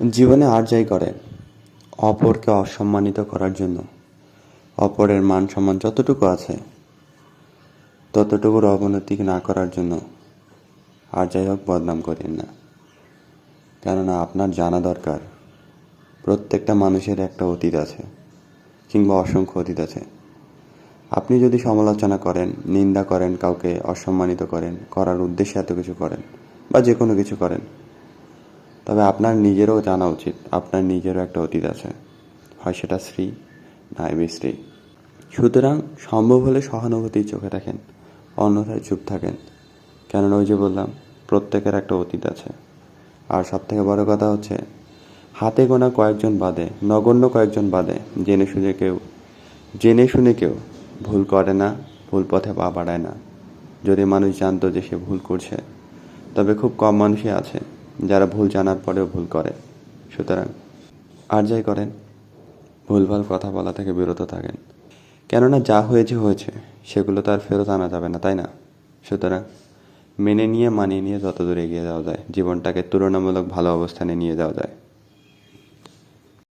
জীবনে আর যাই করে অপরকে অসম্মানিত করার জন্য। অপরের মান সম্মান যতটুকু আছে, ততটুকুর অবনতি না করার জন্য আর যাই হোক বদনাম করেন না। কেননা আপনার জানা দরকার, প্রত্যেকটা মানুষের একটা অতীত আছে কিংবা অসংখ্য অতীত আছে। আপনি যদি সমালোচনা করেন, নিন্দা করেন, কাউকে অসম্মানিত করেন, করার উদ্দেশ্যে এত কিছু করেন বা যে কোনো কিছু করেন তবে আপনার নিজেরও জানা উচিত, আপনার নিজেরও একটা অতীত আছে। হয় সেটা স্ত্রী না স্ত্রী। সুতরাং সম্ভব হলে সহানুভূতির চোখে দেখেন, অন্যথায় চুপ থাকেন। কেননা ওই যে বললাম, প্রত্যেকের একটা অতীত আছে। আর সব থেকে বড় কথা হচ্ছে, হাতে গোনা কয়েকজন বাদে, নগণ্য কয়েকজন বাদে, জেনে শুনে কেউ, জেনে শুনে কেউ ভুল করে না, ভুল পথে পা বাড়ায় না। যদি মানুষ জানতো যে সে ভুল করছে, তবে খুব কম মানুষই আছে যারা ভুল জানার পরেও ভুল করে। সুতরাং আর যাই করেন, ভুলভাল কথা বলা থেকে বিরত থাকেন। কেননা যা হয়েছে হয়েছে, সেগুলো তো আর ফেরত আনা যাবে না, তাই না? সুতরাং মেনে নিয়ে, মানিয়ে নিয়ে যত দূর এগিয়ে যাওয়া যায়, জীবনটাকে তুলনামূলক ভালো অবস্থানে নিয়ে যাওয়া যায়।